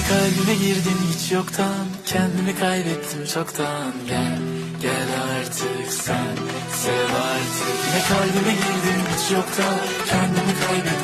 kalbime girdin hiç yoktan. Kendimi kaybettim çoktan. Gel gel artık sen. Sev artık. Yine kalbime girdin hiç yoktan. Kendimi kaybettim.